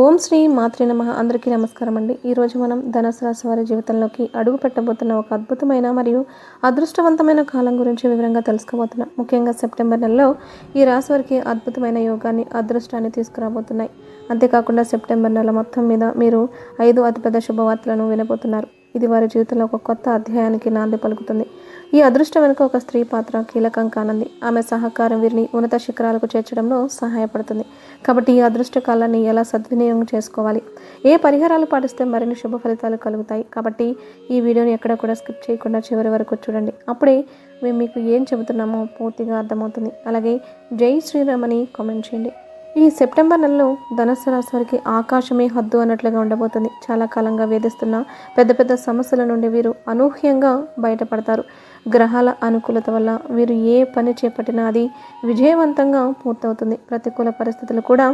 ఓం శ్రీ మాతృ నమ. అందరికీ నమస్కారం అండి ఈరోజు మనం ధనుసు రాశి వారి జీవితంలోకి అడుగు పెట్టబోతున్న ఒక అద్భుతమైన మరియు అదృష్టవంతమైన కాలం గురించి వివరంగా తెలుసుకోబోతున్నాం. ముఖ్యంగా సెప్టెంబర్ నెలలో ఈ రాశి వారికి అద్భుతమైన యోగాన్ని అదృష్టాన్ని తీసుకురాబోతున్నాయి. అంతేకాకుండా సెప్టెంబర్ నెల మొత్తం మీద మీరు ఐదు అతిపెద్ద శుభవార్తలను వినబోతున్నారు. ఇది వారి జీవితంలో ఒక కొత్త అధ్యాయానికి నాంది పలుకుతుంది. ఈ అదృష్టం వెనుక ఒక స్త్రీ పాత్ర కీలకం కానుంది ఆమె సహకారం వీరిని ఉన్నత శిఖరాలకు చేర్చడంలో సహాయపడుతుంది. కాబట్టి ఈ అదృష్ట కాలాన్ని ఎలా సద్వినియోగం చేసుకోవాలి? ఏ పరిహారాలు పాటిస్తే మరిన్ని శుభ ఫలితాలు కలుగుతాయి? కాబట్టి ఈ వీడియోని ఎక్కడ కూడా స్కిప్ చేయకుండా చివరి వరకు చూడండి. అప్పుడే మేము మీకు ఏం చెబుతున్నామో పూర్తిగా అర్థమవుతుంది. అలాగే జై శ్రీరామ్ అని కామెంట్ చేయండి. ఈ సెప్టెంబర్ నెలలో ధనుస్సు రాశి వారికి ఆకాశమే హద్దు అన్నట్లుగా ఉండబోతుంది. చాలా కాలంగా వేధిస్తున్న పెద్ద పెద్ద సమస్యల నుండి వీరు అనూహ్యంగా బయటపడతారు. గ్రహాల అనుకూలత వల్ల వీరు ఏ పని చేపట్టినా అది విజయవంతంగా పూర్తవుతుంది. ప్రతికూల పరిస్థితులు కూడా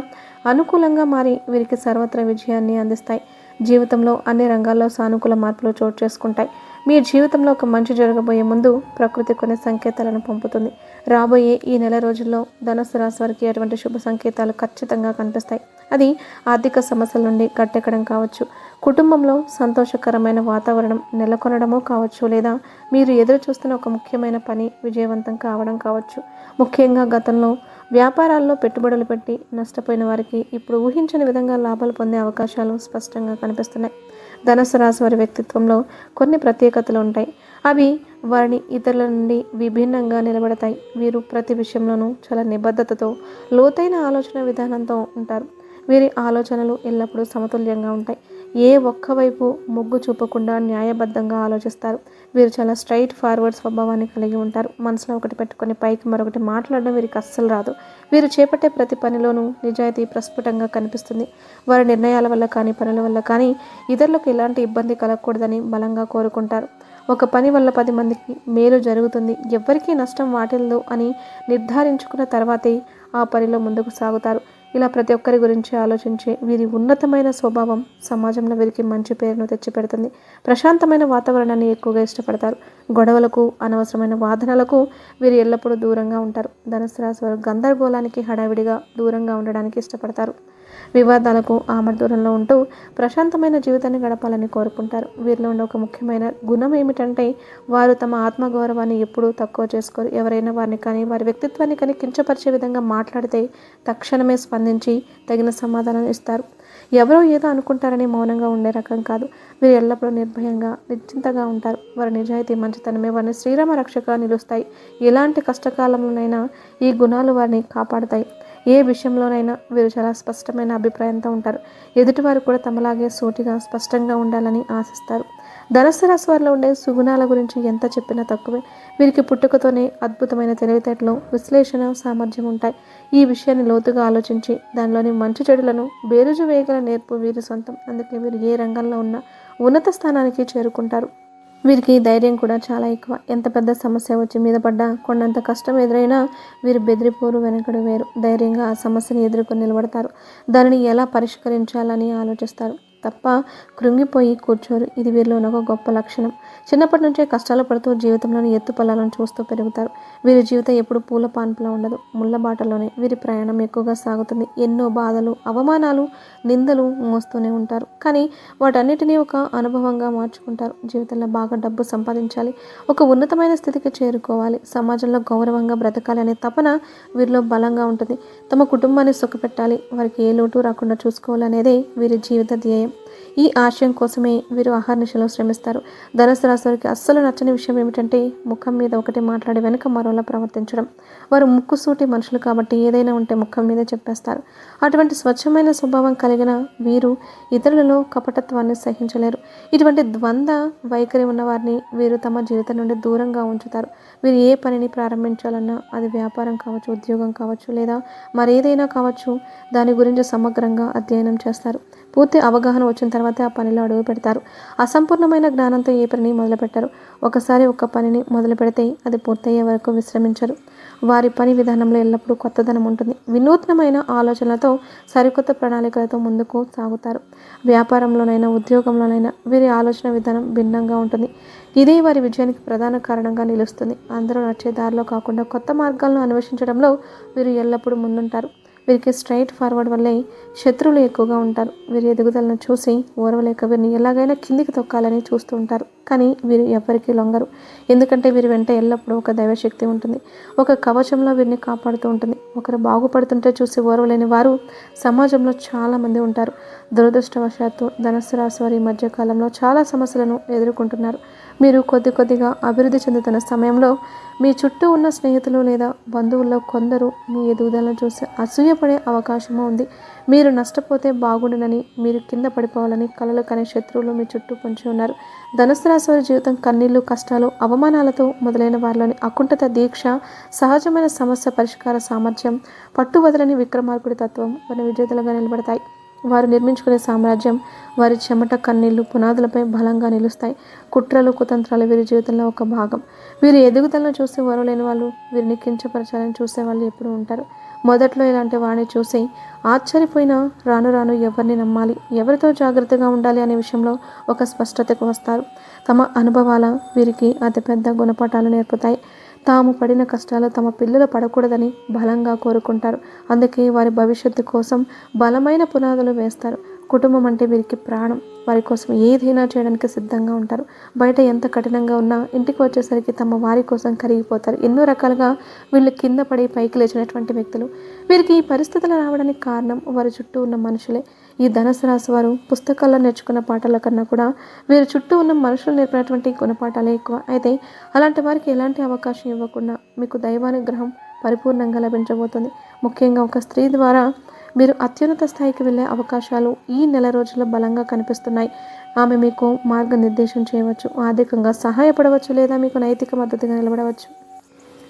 అనుకూలంగా మారి వీరికి సర్వత్ర విజయాన్ని అందిస్తాయి. జీవితంలో అన్ని రంగాల్లో సానుకూల మార్పులు చోటు చేసుకుంటాయి. మీ జీవితంలో ఒక మంచి జరగబోయే ముందు ప్రకృతి కొన్ని సంకేతాలను పంపుతుంది. రాబోయే ఈ నెల రోజుల్లో ధనుసు రాశి వారికి అటువంటి శుభ సంకేతాలు ఖచ్చితంగా కనిపిస్తాయి. అది ఆర్థిక సమస్యల నుండి గట్టెక్కడం కావచ్చు. కుటుంబంలో సంతోషకరమైన వాతావరణం నెలకొనడమో కావచ్చు లేదా మీరు ఎదురు చూస్తున్న ఒక ముఖ్యమైన పని విజయవంతం కావడం కావచ్చు. ముఖ్యంగా గతంలో వ్యాపారాల్లో పెట్టుబడులు పెట్టి నష్టపోయిన వారికి ఇప్పుడు ఊహించని విధంగా లాభాలు పొందే అవకాశాలు స్పష్టంగా కనిపిస్తున్నాయి. ధనుసు రాశి వారి వ్యక్తిత్వంలో కొన్ని ప్రత్యేకతలు ఉంటాయి. అవి వారిని ఇతరుల నుండి విభిన్నంగా నిలబడతాయి. వీరు ప్రతి విషయంలోనూ చాలా నిబద్ధతతో లోతైన ఆలోచన విధానంతో ఉంటారు. వీరి ఆలోచనలు ఎల్లప్పుడూ సమతుల్యంగా ఉంటాయి. ఏ ఒక్క వైపు మొగ్గు చూపకుండా న్యాయబద్ధంగా ఆలోచిస్తారు. వీరు చాలా స్ట్రైట్ ఫార్వర్డ్ స్వభావాన్ని కలిగి ఉంటారు. మనసులో ఒకటి పెట్టుకొని పైకి మరొకటి మాట్లాడడం వీరికి అస్సలు రాదు. వీరు చేపట్టే ప్రతి పనిలోనూ నిజాయితీ ప్రస్ఫుటంగా కనిపిస్తుంది. వారి నిర్ణయాల వల్ల కానీ పనుల వల్ల కానీ ఇతరులకు ఎలాంటి ఇబ్బంది కలగకూడదని బలంగా కోరుకుంటారు. ఒక పని వల్ల పది మందికి మేలు జరుగుతుంది. ఎవ్వరికీ నష్టం వాటిల్దు అని నిర్ధారించుకున్న తర్వాతే ఆ పనిలో ముందుకు సాగుతారు. ఇలా ప్రతి ఒక్కరి గురించి ఆలోచించే వీరి ఉన్నతమైన స్వభావం సమాజంలో వీరికి మంచి పేరును తెచ్చిపెడుతుంది. ప్రశాంతమైన వాతావరణాన్ని ఎక్కువగా ఇష్టపడతారు. గొడవలకు అనవసరమైన వాదనలకు వీరు ఎల్లప్పుడూ దూరంగా ఉంటారు. ధనుసు రాశి వారు గందరగోళానికి హడావిడిగా దూరంగా ఉండడానికి ఇష్టపడతారు. వివాదాలకు ఆమె దూరంలో ఉంటూ ప్రశాంతమైన జీవితాన్ని గడపాలని కోరుకుంటారు. వీరిలో ఉండే ఒక ముఖ్యమైన గుణం ఏమిటంటే వారు తమ ఆత్మగౌరవాన్ని ఎప్పుడూ తక్కువ చేసుకోరు. ఎవరైనా వారిని కానీ వారి వ్యక్తిత్వాన్ని కానీ కించపరిచే విధంగా మాట్లాడితే తక్షణమే స్పందించి తగిన సమాధానం ఇస్తారు. ఎవరో ఏదో అనుకుంటారని మౌనంగా ఉండే రకం కాదు. వీరు ఎల్లప్పుడూ నిర్భయంగా నిశ్చింతగా ఉంటారు. వారి నిజాయితీ మంచితనమే వారిని శ్రీరామ రక్షగా నిలుస్తాయి. ఎలాంటి కష్టకాలంలోనైనా ఈ గుణాలు వారిని కాపాడుతాయి. ఏ విషయంలోనైనా వీరు చాలా స్పష్టమైన అభిప్రాయంతో ఉంటారు. ఎదుటివారు కూడా తమలాగే సూటిగా స్పష్టంగా ఉండాలని ఆశిస్తారు. ధనస్సు రాశి వారిలో ఉండే సుగుణాల గురించి ఎంత చెప్పినా తక్కువే. వీరికి పుట్టుకతోనే అద్భుతమైన తెలివితేటలు విశ్లేషణ సామర్థ్యం ఉంటాయి. ఈ విషయాన్ని లోతుగా ఆలోచించి దానిలోని మంచి చెడులను బేరుజు వేయగల నేర్పు వీరి సొంతం. అందుకే వీరు ఏ రంగంలో ఉన్నా ఉన్నత స్థానానికి చేరుకుంటారు. వీరికి ధైర్యం కూడా చాలా ఎక్కువ. ఎంత పెద్ద సమస్య వచ్చి మీద పడ్డా కొండంత కష్టం ఎదురైనా వీరు బెదిరిపోరు వెనకడు వేరు. ధైర్యంగా ఆ సమస్యను ఎదుర్కొని నిలబడతారు. దానిని ఎలా పరిష్కరించాలని ఆలోచిస్తారు. తప్ప కృంగిపోయి కూర్చోరు. ఇది వీరిలో ఒక గొప్ప లక్షణం. చిన్నప్పటి నుంచే కష్టాలు పడుతూ జీవితంలోని ఎత్తుపల్లాలను చూస్తూ పెరుగుతారు. వీరి జీవితం ఎప్పుడు పూల పాన్పులా ఉండదు. ముళ్ళబాటలోనే వీరి ప్రయాణం ఎక్కువగా సాగుతుంది. ఎన్నో బాధలు అవమానాలు నిందలు మోస్తూనే ఉంటారు. కానీ వాటన్నిటినీ ఒక అనుభవంగా మార్చుకుంటారు. జీవితంలో బాగా డబ్బు సంపాదించాలి ఒక ఉన్నతమైన స్థితికి చేరుకోవాలి. సమాజంలో గౌరవంగా బ్రతకాలి అనే తపన వీరిలో బలంగా ఉంటుంది. తమ కుటుంబాన్ని సుఖపెట్టాలి. వారికి ఏ లోటు రాకుండా చూసుకోవాలనేదే వీరి జీవిత ధ్యేయం. ఈ ఆశయం కోసమే వీరు అహర్నిశలో శ్రమిస్తారు. ధనుసు రాశివారికి అస్సలు నచ్చని విషయం ఏమిటంటే ముఖం మీద ఒకటి మాట్లాడి వెనుక మరోలా ప్రవర్తించడం. వారు ముక్కుసూటి మనుషులు కాబట్టి ఏదైనా ఉంటే ముఖం మీద చెప్పేస్తారు. అటువంటి స్వచ్ఛమైన స్వభావం కలిగిన వీరు ఇతరులలో కపటత్వాన్ని సహించలేరు. ఇటువంటి ద్వంద్వ వైఖరి ఉన్న వారిని వీరు తమ జీవితం నుండి దూరంగా ఉంచుతారు. వీరు ఏ పనిని ప్రారంభించాలన్నా అది వ్యాపారం కావచ్చు ఉద్యోగం కావచ్చు లేదా మరేదైనా కావచ్చు దాని గురించి సమగ్రంగా అధ్యయనం చేస్తారు. పూర్తి అవగాహన వచ్చిన తర్వాత ఆ పనిలో అడుగు పెడతారు. అసంపూర్ణమైన జ్ఞానంతో ఏ పనిని మొదలుపెట్టారు. ఒకసారి ఒక పనిని మొదలు పెడితే అది పూర్తయ్యే వరకు విశ్రమించరు. వారి పని విధానంలో ఎల్లప్పుడూ కొత్తదనం ఉంటుంది. వినూత్నమైన ఆలోచనలతో సరికొత్త ప్రణాళికలతో ముందుకు సాగుతారు. వ్యాపారంలోనైనా ఉద్యోగంలోనైనా వీరి ఆలోచన విధానం భిన్నంగా ఉంటుంది. ఇదే వారి విజయానికి ప్రధాన కారణంగా నిలుస్తుంది. అందరూ నచ్చే దారిలో కాకుండా కొత్త మార్గాలను అన్వేషించడంలో వీరు ఎల్లప్పుడూ ముందుంటారు. వీరికి స్ట్రైట్ ఫార్వర్డ్ వల్లే శత్రువులు ఎక్కువగా ఉంటారు. వీరి ఎదుగుదలను చూసి ఓర్వలేక వీరిని ఎలాగైనా కిందికి తొక్కాలని చూస్తూ ఉంటారు. కానీ వీరు ఎవ్వరికీ లొంగరు. ఎందుకంటే వీరి వెంట ఎల్లప్పుడూ ఒక దైవశక్తి ఉంటుంది. ఒక కవచంలో వీరిని కాపాడుతూ ఉంటుంది. ఒకరు బాగుపడుతుంటే చూసి ఓర్వలేని వారు సమాజంలో చాలామంది ఉంటారు. దురదృష్టవశాత్తు ధనస్సు రాశి వారి మధ్యకాలంలో చాలా సమస్యలను ఎదుర్కొంటున్నారు. మీరు కొద్ది కొద్దిగా అభివృద్ధి చెందుతున్న సమయంలో మీ చుట్టూ ఉన్న స్నేహితులు లేదా బంధువుల్లో కొందరు మీ ఎదుగుదలను చూసి అసూయపడే అవకాశము ఉంది. మీరు నష్టపోతే బాగుండునని మీరు కింద పడిపోవాలని కలలు కనే శత్రువులు మీ చుట్టూ పొంచి ఉన్నారు. ధనుసు రాశి వారి జీవితం కన్నీళ్ళు కష్టాలు అవమానాలతో మొదలైన వారిలోని అకుంఠత దీక్ష సహజమైన సమస్య పరిష్కార సామర్థ్యం పట్టు వదలని విక్రమార్కుడి తత్వం వారి విజేతలుగా నిలబడతాయి. వారు నిర్మించుకునే సామ్రాజ్యం వారి చెమట కన్నీళ్ళు పునాదులపై బలంగా నిలుస్తాయి. కుట్రలు కుతంత్రాలు వీరి జీవితంలో ఒక భాగం. వీరి ఎదుగుదలను చూసి లేని వాళ్ళు వీరిని కించపరచాలని చూసే వాళ్ళు ఎప్పుడూ ఉంటారు. మొదట్లో ఇలాంటి వారిని చూసి ఆశ్చర్యపోయినా రాను రాను ఎవరిని నమ్మాలి? ఎవరితో జాగ్రత్తగా ఉండాలి అనే విషయంలో ఒక స్పష్టతకు వస్తారు. తమ అనుభవాల వీరికి అతిపెద్ద గుణపాఠాలు నేర్పుతాయి. తాము పడిన కష్టాలు తమ పిల్లలు పడకూడదని బలంగా కోరుకుంటారు. అందుకే వారి భవిష్యత్తు కోసం బలమైన పునాదులు వేస్తారు. కుటుంబం అంటే వీరికి ప్రాణం. వారి కోసం ఏదైనా చేయడానికి సిద్ధంగా ఉంటారు. బయట ఎంత కఠినంగా ఉన్నా ఇంటికి వచ్చేసరికి తమ వారి కోసం కరిగిపోతారు. ఎన్నో రకాలుగా వీళ్ళు కింద పడి పైకి లేచినటువంటి వ్యక్తులు. వీరికి ఈ పరిస్థితులు రావడానికి కారణం వారి చుట్టూ ఉన్న మనుషులే. ఈ ధనుసు రాశి వారు పుస్తకాల్లో నేర్చుకున్న పాఠాల కన్నా కూడా వీరి చుట్టూ ఉన్న మనుషులు నేర్పినటువంటి గుణపాఠాలే ఎక్కువ. అయితే అలాంటి వారికి ఎలాంటి అవకాశం ఇవ్వకుండా మీకు దైవానుగ్రహం పరిపూర్ణంగా లభించబోతుంది. ముఖ్యంగా ఒక స్త్రీ ద్వారా మీరు అత్యున్నత స్థాయికి వెళ్ళే అవకాశాలు ఈ నెల రోజుల్లో బలంగా కనిపిస్తున్నాయి. ఆమె మీకు మార్గనిర్దేశం చేయవచ్చు ఆర్థికంగా సహాయపడవచ్చు లేదా మీకు నైతిక మద్దతుగా నిలబడవచ్చు.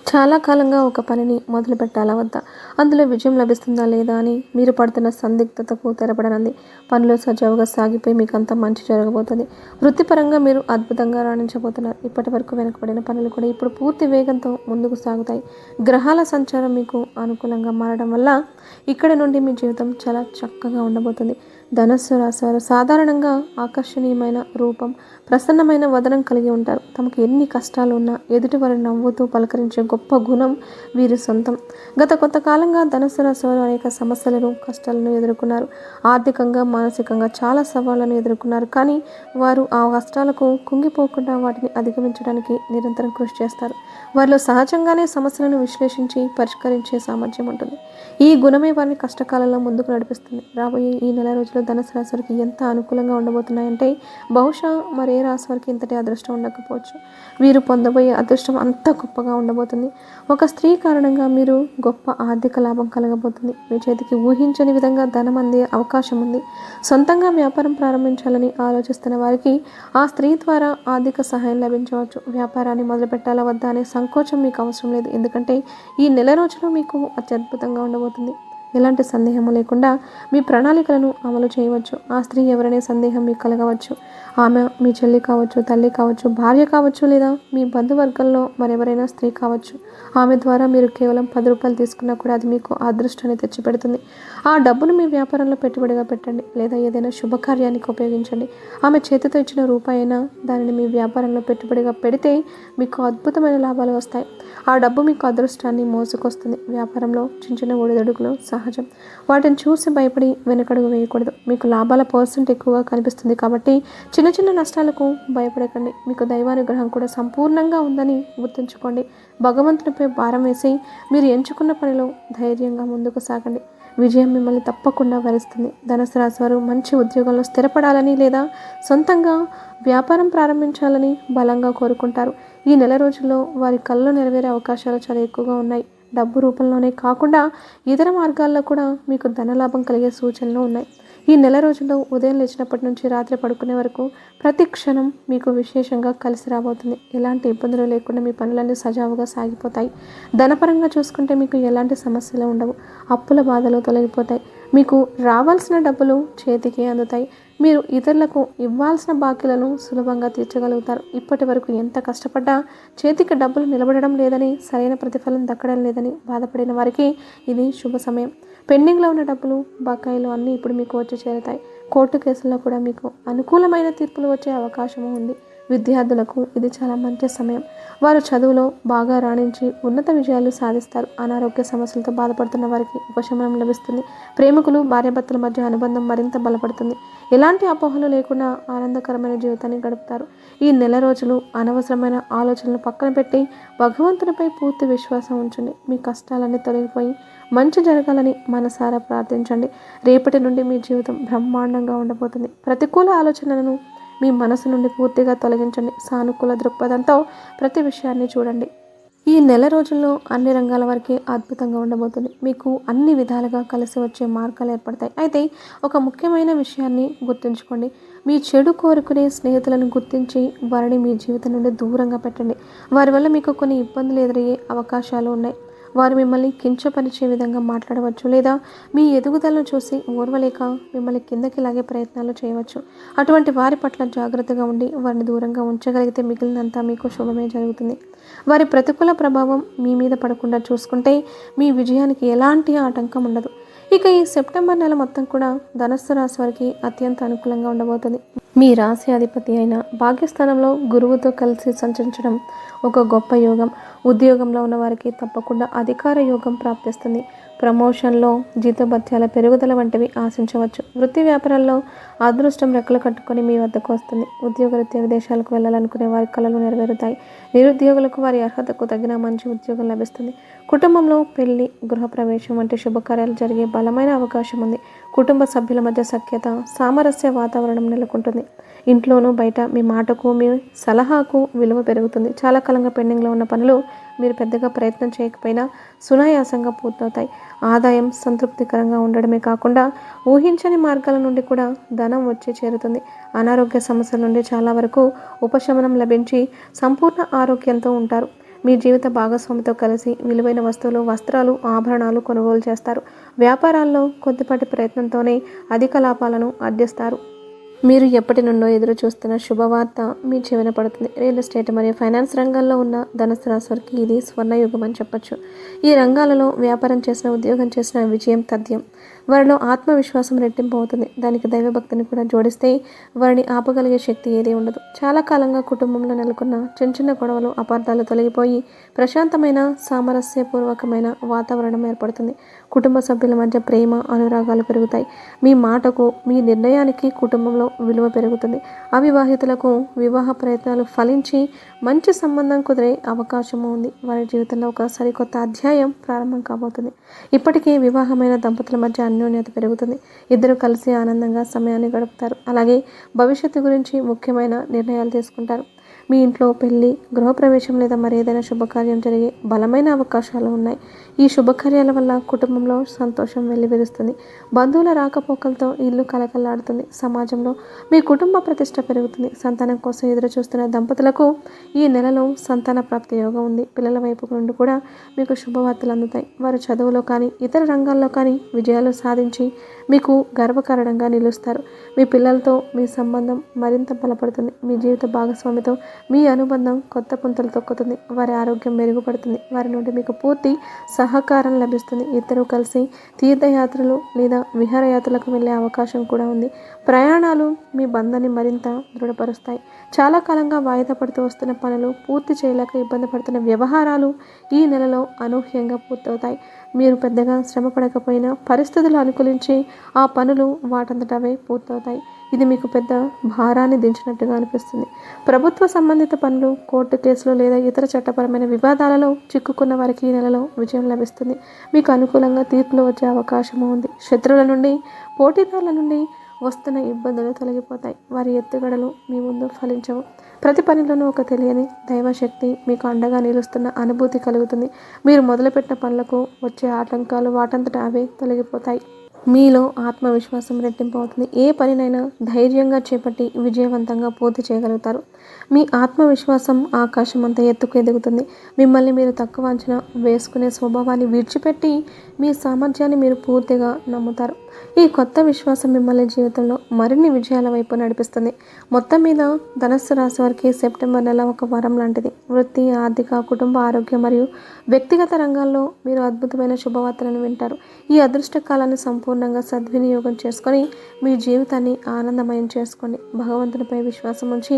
చాలా కాలంగా ఒక పనిని మొదలు పెట్టాలా వద్దా? అందులో విజయం లభిస్తుందా లేదా అని మీరు పడుతున్న సందిగ్ధతకు తెరపడనంది. పనులు సజావుగా సాగిపోయి మీకు అంత మంచి జరగబోతుంది. వృత్తిపరంగా మీరు అద్భుతంగా రాణించబోతున్నారు. ఇప్పటి వరకు వెనుకబడిన పనులు కూడా ఇప్పుడు పూర్తి వేగంతో ముందుకు సాగుతాయి. గ్రహాల సంచారం మీకు అనుకూలంగా మారడం వల్ల ఇక్కడ నుండి మీ జీవితం చాలా చక్కగా ఉండబోతుంది. ధనస్సు రాశారు. సాధారణంగా ఆకర్షణీయమైన రూపం ప్రసన్నమైన వదనం కలిగి ఉంటారు. తమకు ఎన్ని కష్టాలు ఉన్నా ఎదుటి వారిని నవ్వుతూ పలకరించే గొప్ప గుణం వీరి సొంతం. గత కొంతకాలంగా ధనస్సు రాశి వారు అనేక సమస్యలను కష్టాలను ఎదుర్కొన్నారు. ఆర్థికంగా మానసికంగా చాలా సవాళ్ళను ఎదుర్కొన్నారు. కానీ వారు ఆ కష్టాలకు కుంగిపోకుండా వాటిని అధిగమించడానికి నిరంతరం కృషి చేస్తారు. వారిలో సహజంగానే సమస్యలను విశ్లేషించి పరిష్కరించే సామర్థ్యం ఉంటుంది. ఈ గుణమే వారిని కష్టకాలంలో ముందుకు నడిపిస్తుంది. రాబోయే ఈ నెల రోజుల్లో ధనుసు రాశి వారికి ఎంత అనుకూలంగా ఉండబోతున్నాయంటే బహుశా మరి ఏ రాశి వారికి ఇంతటి అదృష్టం ఉండకపోవచ్చు. వీరు పొందబోయే అదృష్టం అంత గొప్పగా ఉండబోతుంది. ఒక స్త్రీ కారణంగా మీరు గొప్ప ఆర్థిక లాభం కలగబోతుంది. మీ చేతికి ఊహించని విధంగా ధనం అందే అవకాశం ఉంది. సొంతంగా వ్యాపారం ప్రారంభించాలని ఆలోచిస్తున్న వారికి ఆ స్త్రీ ద్వారా ఆర్థిక సహాయం లభించవచ్చు. వ్యాపారాన్ని మొదలుపెట్టాలా వద్దా అనే సంకోచం మీకు అవసరం లేదు. ఎందుకంటే ఈ నెల రోజులు మీకు అత్యద్భుతంగా ఉండబోతుంది. ఎలాంటి సందేహము లేకుండా మీ ప్రణాళికలను అమలు చేయవచ్చు. ఆ స్త్రీ ఎవరనే సందేహం మీకు కలగవచ్చు? ఆమె మీ చెల్లి కావచ్చు తల్లి కావచ్చు భార్య కావచ్చు లేదా మీ బంధువర్గంలో మరెవరైనా స్త్రీ కావచ్చు. ఆమె ద్వారా మీరు కేవలం పది రూపాయలు తీసుకున్నా కూడా అది మీకు అదృష్టాన్ని తెచ్చిపెడుతుంది. ఆ డబ్బును మీ వ్యాపారంలో పెట్టుబడిగా పెట్టండి లేదా ఏదైనా శుభకార్యానికి ఉపయోగించండి. ఆమె చేతితో ఇచ్చిన రూపాయి అయినా దానిని మీ వ్యాపారంలో పెట్టుబడిగా పెడితే మీకు అద్భుతమైన లాభాలు వస్తాయి. ఆ డబ్బు మీకు అదృష్టాన్ని మోసుకొస్తుంది. వ్యాపారంలో చిన్న చిన్న ఒడిదొడుకులు సహజం. వాటిని చూసి భయపడి వెనకడుగు వేయకూడదు. మీకు లాభాల పర్సెంట్ ఎక్కువగా కనిపిస్తుంది కాబట్టి చిన్న చిన్న నష్టాలకు భయపడకండి. మీకు దైవానుగ్రహం కూడా సంపూర్ణంగా ఉందని గుర్తుంచుకోండి. భగవంతునిపై భారం వేసి మీరు ఎంచుకున్న పనిలో ధైర్యంగా ముందుకు సాగండి. విజయం మిమ్మల్ని తప్పకుండా వరిస్తుంది. ధనుసు రాశి వారు మంచి ఉద్యోగంలో స్థిరపడాలని లేదా సొంతంగా వ్యాపారం ప్రారంభించాలని బలంగా కోరుకుంటారు. ఈ నెల రోజుల్లో వారి కళ్ళు నెరవేరే అవకాశాలు చాలా ఎక్కువగా ఉన్నాయి. డబ్బు రూపంలోనే కాకుండా ఇతర మార్గాల్లో కూడా మీకు ధనలాభం కలిగే సూచనలు ఉన్నాయి. ఈ నెల రోజుల్లో ఉదయం లేచినప్పటి నుంచి రాత్రి పడుకునే వరకు ప్రతి క్షణం మీకు విశేషంగా కలిసి రాబోతుంది. ఎలాంటి ఇబ్బందులు లేకుండా మీ పనులన్నీ సజావుగా సాగిపోతాయి. ధనపరంగా చూసుకుంటే మీకు ఎలాంటి సమస్యలు ఉండవు. అప్పుల బాధలు తొలగిపోతాయి. మీకు రావాల్సిన డబ్బులు చేతికి అందుతాయి. మీరు ఇతరులకు ఇవ్వాల్సిన బాకీలను సులభంగా తీర్చగలుగుతారు. ఇప్పటి వరకు ఎంత కష్టపడ్డా చేతికి డబ్బులు నిలబడడం లేదని సరైన ప్రతిఫలం దక్కడం లేదని బాధపడిన వారికి ఇది శుభ సమయం. పెండింగ్లో ఉన్న డబ్బులు బకాయిలు అన్నీ ఇప్పుడు మీకు వచ్చి చేరుతాయి. కోర్టు కేసుల్లో కూడా మీకు అనుకూలమైన తీర్పులు వచ్చే అవకాశం ఉంది. విద్యార్థులకు ఇది చాలా మంచి సమయం. వారు చదువులో బాగా రాణించి ఉన్నత విజయాలు సాధిస్తారు. అనారోగ్య సమస్యలతో బాధపడుతున్న వారికి ఉపశమనం లభిస్తుంది. ప్రేమికులు భార్యాభర్తల మధ్య అనుబంధం మరింత బలపడుతుంది. ఎలాంటి అపోహలు లేకుండా ఆనందకరమైన జీవితాన్ని గడుపుతారు. ఈ నెల రోజులు అనవసరమైన ఆలోచనలు పక్కన పెట్టి భగవంతునిపై పూర్తి విశ్వాసం ఉంచండి. మీ కష్టాలన్నీ తొలగిపోయి మంచి జరగాలని మనసారా ప్రార్థించండి. రేపటి నుండి మీ జీవితం బ్రహ్మాండంగా ఉండబోతుంది. ప్రతికూల ఆలోచనలను మీ మనసు నుండి పూర్తిగా తొలగించండి. సానుకూల దృక్పథంతో ప్రతి విషయాన్ని చూడండి. ఈ నెల రోజుల్లో అన్ని రంగాల వరకే అద్భుతంగా ఉండబోతుంది. మీకు అన్ని విధాలుగా కలిసి వచ్చే మార్గాలు ఏర్పడతాయి. అయితే ఒక ముఖ్యమైన విషయాన్ని గుర్తుంచుకోండి. మీ చెడు కోరుకునే స్నేహితులను గుర్తించి వారిని మీ జీవితం నుండి దూరంగా పెట్టండి. వారి వల్ల మీకు కొన్ని ఇబ్బందులు ఎదురయ్యే అవకాశాలు ఉన్నాయి. వారు మిమ్మల్ని కించపరిచే విధంగా మాట్లాడవచ్చు లేదా మీ ఎదుగుదలను చూసి ఓర్వలేక మిమ్మల్ని కిందకి లాగే ప్రయత్నాలు చేయవచ్చు. అటువంటి వారి పట్ల జాగ్రత్తగా ఉండి వారిని దూరంగా ఉంచగలిగితే మిగిలినంతా మీకు శుభమే జరుగుతుంది. వారి ప్రతికూల ప్రభావం మీ మీద పడకుండా చూసుకుంటే మీ విజయానికి ఎలాంటి ఆటంకం ఉండదు. ఇక ఈ సెప్టెంబర్ నెల మొత్తం కూడా ధనస్సు రాశి వారికి అత్యంత అనుకూలంగా ఉండబోతుంది. మీ రాశి అధిపతి అయిన భాగ్యస్థానంలో గురువుతో కలిసి సంచరించడం ఒక గొప్ప యోగం. ఉద్యోగంలో ఉన్న వారికి తప్పకుండా అధికార యోగం ప్రాప్తిస్తుంది. ప్రమోషన్లో జీతభత్యాల పెరుగుదల వంటివి ఆశించవచ్చు. వృత్తి వ్యాపారాల్లో అదృష్టం రెక్కలు కట్టుకొని మీ వద్దకు వస్తుంది. ఉద్యోగరీత్యా విదేశాలకు వెళ్ళాలనుకునే వారి కళలు నెరవేరుతాయి. నిరుద్యోగులకు వారి అర్హతకు తగిన మంచి ఉద్యోగం లభిస్తుంది. కుటుంబంలో పెళ్ళి గృహప్రవేశం వంటి శుభకార్యాలు జరిగే బలమైన అవకాశం ఉంది. కుటుంబ సభ్యుల మధ్య సఖ్యత సామరస్య వాతావరణం నెలకొంటుంది. ఇంట్లోనూ బయట మీ మాటకు మీ సలహాకు విలువ పెరుగుతుంది. చాలా కాలంగా పెండింగ్లో ఉన్న పనులు మీరు పెద్దగా ప్రయత్నం చేయకపోయినా సునాయాసంగా పూర్తవుతాయి. ఆదాయం సంతృప్తికరంగా ఉండడమే కాకుండా ఊహించని మార్గాల నుండి కూడా ధనం వచ్చి చేరుతుంది. అనారోగ్య సమస్యల నుండి చాలా వరకు ఉపశమనం లభించి సంపూర్ణ ఆరోగ్యంతో ఉంటారు. మీ జీవిత భాగస్వామితో కలిసి విలువైన వస్తువులు వస్త్రాలు ఆభరణాలు కొనుగోలు చేస్తారు. వ్యాపారాల్లో కొద్దిపాటి ప్రయత్నంతోనే అధిక లాభాలను ఆర్జిస్తారు మీరు ఎప్పటి నుండో ఎదురు చూస్తున్న శుభవార్త మీ చెవిన పడుతుంది. రియల్ ఎస్టేట్ మరియు ఫైనాన్స్ రంగాల్లో ఉన్న ధనుసు రాశివారికి ఇది స్వర్ణయుగం అని చెప్పచ్చు. ఈ రంగాలలో వ్యాపారం చేసిన ఉద్యోగం చేసిన విజయం తథ్యం. వారిలో ఆత్మవిశ్వాసం రెట్టింపు అవుతుంది. దానికి దైవభక్తిని కూడా జోడిస్తే వారిని ఆపగలిగే శక్తి ఏదీ ఉండదు. చాలా కాలంగా కుటుంబంలో నెలకొన్న చిన్న చిన్న గొడవలు అపార్థాలు తొలగిపోయి ప్రశాంతమైన సామరస్యపూర్వకమైన వాతావరణం ఏర్పడుతుంది. కుటుంబ సభ్యుల మధ్య ప్రేమ అనురాగాలు పెరుగుతాయి. మీ మాటకు మీ నిర్ణయానికి కుటుంబంలో విలువ పెరుగుతుంది. అవివాహితులకు వివాహ ప్రయత్నాలు ఫలించి మంచి సంబంధం కుదిరే అవకాశము ఉంది. వారి జీవితంలో ఒక సరికొత్త అధ్యాయం ప్రారంభం కాబోతుంది. ఇప్పటికే వివాహమైన దంపతుల మధ్య అన్యోన్యత పెరుగుతుంది. ఇద్దరు కలిసి ఆనందంగా సమయాన్ని గడుపుతారు. అలాగే భవిష్యత్తు గురించి ముఖ్యమైన నిర్ణయాలు తీసుకుంటారు. మీ ఇంట్లో పెళ్ళి గృహప్రవేశం లేదా మరేదైనా శుభకార్యం జరిగే బలమైన అవకాశాలు ఉన్నాయి. ఈ శుభకార్యాల వల్ల కుటుంబంలో సంతోషం వెల్లివిరుస్తుంది. బంధువుల రాకపోకలతో ఇల్లు కలకలాడుతుంది. సమాజంలో మీ కుటుంబ ప్రతిష్ట పెరుగుతుంది. సంతానం కోసం ఎదురు చూస్తున్న దంపతులకు ఈ నెలలో సంతాన ప్రాప్తి యోగం ఉంది. పిల్లల వైపు నుండి కూడా మీకు శుభవార్తలు అందుతాయి. వారు చదువులో కానీ ఇతర రంగాల్లో కానీ విజయాలు సాధించి మీకు గర్వకారణంగా నిలుస్తారు. మీ పిల్లలతో మీ సంబంధం మరింత బలపడుతుంది. మీ జీవిత భాగస్వామితో మీ అనుబంధం కొత్త పుంతలు తొక్కుతుంది వారి ఆరోగ్యం మెరుగుపడుతుంది వారి నుండి మీకు పూర్తి సహకారం లభిస్తుంది. ఇద్దరు కలిసి తీర్థయాత్రలు లేదా విహారయాత్రలకు వెళ్ళే అవకాశం కూడా ఉంది. ప్రయాణాలు మీ బంధాన్ని మరింత దృఢపరుస్తాయి. చాలా కాలంగా వాయిదా పడుతూ వస్తున్న పనులు పూర్తి చేయలేక ఇబ్బంది పడుతున్న వ్యవహారాలు ఈ నెలలో అనూహ్యంగా పూర్తవుతాయి. మీరు పెద్దగా శ్రమ పడకపోయినా పరిస్థితులు అనుకూలించి ఆ పనులు వాటంతటవే పూర్తవుతాయి. ఇది మీకు పెద్ద భారాన్ని దించినట్టుగా అనిపిస్తుంది. ప్రభుత్వ సంబంధిత పనులు కోర్టు కేసులు లేదా ఇతర చట్టపరమైన వివాదాలలో చిక్కుకున్న వారికి ఈ నెలలో విజయం లభిస్తుంది. మీకు అనుకూలంగా తీర్పులు వచ్చే అవకాశము ఉంది. శత్రువుల నుండి పోటీదారుల నుండి వస్తున్న ఇబ్బందులు తొలగిపోతాయి. వారి ఎత్తుగడలు మీ ముందు ఫలించవు. ప్రతి పనిలోనూ ఒక తెలియని దైవశక్తి మీకు అండగా నిలుస్తున్న అనుభూతి కలుగుతుంది. మీరు మొదలుపెట్టిన పనులకు వచ్చే ఆటంకాలు వాటంతట అవే తొలగిపోతాయి. మీలో ఆత్మవిశ్వాసం రెట్టింపు అవుతుంది ఏ పనినైనా ధైర్యంగా చేపట్టి విజయవంతంగా పూర్తి చేయగలుగుతారు. మీ ఆత్మవిశ్వాసం ఆకాశం అంతా ఎత్తుకు ఎదుగుతుంది. మిమ్మల్ని మీరు తక్కువ అంచనా వేసుకునే స్వభావాన్ని విడిచిపెట్టి మీ సామర్థ్యాన్ని మీరు పూర్తిగా నమ్ముతారు. ఈ కొత్త విశ్వాసం మిమ్మల్ని జీవితంలో మరిన్ని విజయాల వైపు నడిపిస్తుంది. మొత్తం మీద ధనస్సు రాశి వారికి సెప్టెంబర్ నెల ఒక వరం లాంటిది. వృత్తి ఆర్థిక కుటుంబ ఆరోగ్యం మరియు వ్యక్తిగత రంగాల్లో మీరు అద్భుతమైన శుభవార్తలను వింటారు. ఈ అదృష్ట కాలాన్ని సంపూర్ణంగా సద్వినియోగం చేసుకొని మీ జీవితాన్ని ఆనందమయం చేసుకోండి భగవంతునిపై విశ్వాసం ఉంచి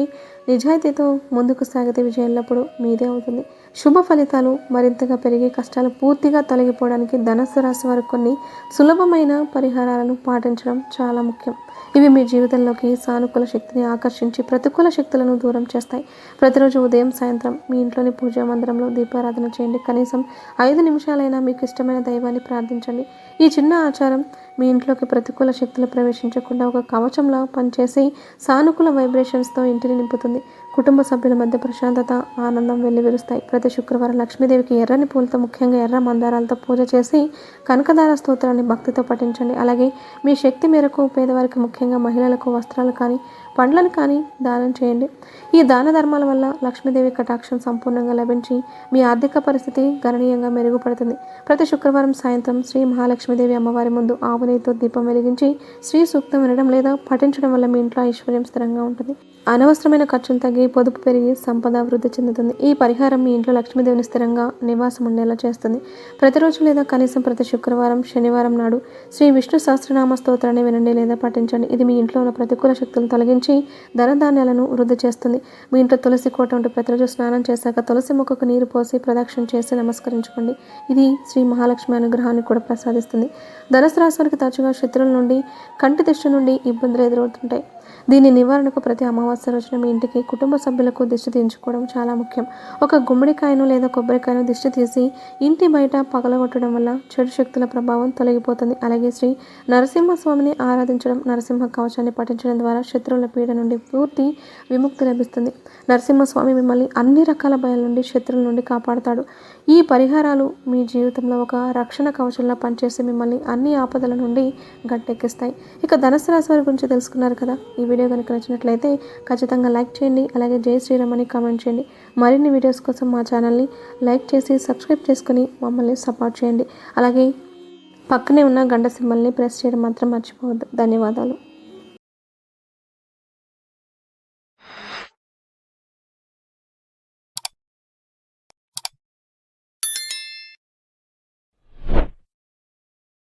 నిజాయితీతో ముందుకు సాగితే విజయం ఎల్లప్పుడూ మీదే అవుతుంది. శుభ ఫలితాలు మరింతగా పెరిగి కష్టాలు పూర్తిగా తొలగిపోవడానికి ధనస్సు రాశి వారు కొన్ని సులభమైన పరిహారాలను పాటించడం చాలా ముఖ్యం. ఇవి మీ జీవితంలోకి సానుకూల శక్తిని ఆకర్షించి ప్రతికూల శక్తులను దూరం చేస్తాయి. ప్రతిరోజు ఉదయం సాయంత్రం మీ ఇంట్లోని పూజా మందిరంలో దీపారాధన చేయండి. కనీసం ఐదు నిమిషాలైనా మీకు ఇష్టమైన దైవాన్ని ప్రార్థించండి. ఈ చిన్న ఆచారం మీ ఇంట్లోకి ప్రతికూల శక్తులు ప్రవేశించకుండా ఒక కవచంలా పనిచేసి సానుకూల వైబ్రేషన్స్తో ఇంటిని నింపుతుంది. కుటుంబ సభ్యుల మధ్య ప్రశాంతత ఆనందం వెల్లివిరుస్తాయి. ప్రతి శుక్రవారం లక్ష్మీదేవికి ఎర్రని పూలతో ముఖ్యంగా ఎర్ర మందారాలతో పూజ చేసి కనకదార స్తోత్రాన్ని భక్తితో పఠించండి. అలాగే మీ శక్తి మేరకు పేదవారికి ముఖ్యంగా మహిళలకు వస్త్రాలు కానీ పండ్లను కానీ దానం చేయండి. ఈ దాన ధర్మాల వల్ల లక్ష్మీదేవి కటాక్షం సంపూర్ణంగా లభించి మీ ఆర్థిక పరిస్థితి గణనీయంగా మెరుగుపడుతుంది. ప్రతి శుక్రవారం సాయంత్రం శ్రీ మహాలక్ష్మీదేవి అమ్మవారి ముందు ఆవు నెయ్యితో దీపం వెలిగించి శ్రీ సూక్తం వినడం లేదా పఠించడం వల్ల మీ ఇంట్లో ఐశ్వర్యం స్థిరంగా ఉంటుంది. అనవసరమైన ఖర్చులు తగ్గి పొదుపు పెరిగి సంపద అభివృద్ధి చెందుతుంది. ఈ పరిహారం మీ ఇంట్లో లక్ష్మీదేవిని స్థిరంగా నివాసం ఉండేలా చేస్తుంది. ప్రతిరోజు లేదా కనీసం ప్రతి శుక్రవారం శనివారం నాడు శ్రీ విష్ణు సహస్రనామ స్తోత్రాన్ని వినండి లేదా పఠించండి. ఇది మీ ఇంట్లో ఉన్న ప్రతికూల శక్తులను తొలగించి ధనధాన్యాలను వృద్ధి చేస్తుంది. మీ ఇంట్లో తులసి కోట ఉంటే ప్రతిరోజు స్నానం చేశాక తులసి మొక్కకు నీరు పోసి ప్రదక్షిణ చేసి నమస్కరించుకోండి. ఇది శ్రీ మహాలక్ష్మి అనుగ్రహాన్ని కూడా ప్రసాదిస్తుంది. ధనుసు రాశి వారికి తరచుగా శత్రువుల నుండి కంటి దిష్టి నుండి ఇబ్బందులు ఎదురవుతుంటాయి. దీని నివారణకు ప్రతి అమావాస్య రోజున మీ ఇంటికి కుటుంబ సభ్యులకు దిష్టి తీయించుకోవడం చాలా ముఖ్యం. ఒక గుమ్మడికాయను లేదా కొబ్బరికాయను దిష్టి తీసి ఇంటి బయట పగలగొట్టడం వల్ల చెడు శక్తుల ప్రభావం తొలగిపోతుంది. అలాగే శ్రీ నరసింహస్వామిని ఆరాధించడం నరసింహ కవచాన్ని పఠించడం ద్వారా శత్రువుల పీడ నుండి పూర్తి విముక్తి లభిస్తుంది. నరసింహస్వామి మిమ్మల్ని అన్ని రకాల భయాల నుండి శత్రువుల నుండి కాపాడుతాడు. ఈ పరిహారాలు మీ జీవితంలో ఒక రక్షణ కవచంలా పనిచేసి మిమ్మల్ని అన్ని ఆపదల నుండి గట్టెక్కిస్తాయి. ఇక ధనుసు రాశి వారి గురించి తెలుసుకున్నారు కదా? ఈ వీడియో కనుక నచ్చినట్లయితే ఖచ్చితంగా లైక్ చేయండి అలాగే జై శ్రీరామ్ అని కామెంట్ చేయండి. మరిన్ని వీడియోస్ కోసం మా ఛానల్ని లైక్ చేసి సబ్స్క్రైబ్ చేసుకుని మమ్మల్ని సపోర్ట్ చేయండి. అలాగే పక్కనే ఉన్న గంట సింబల్ని ప్రెస్ చేయడం మాత్రం మర్చిపోవద్దు. ధన్యవాదాలు.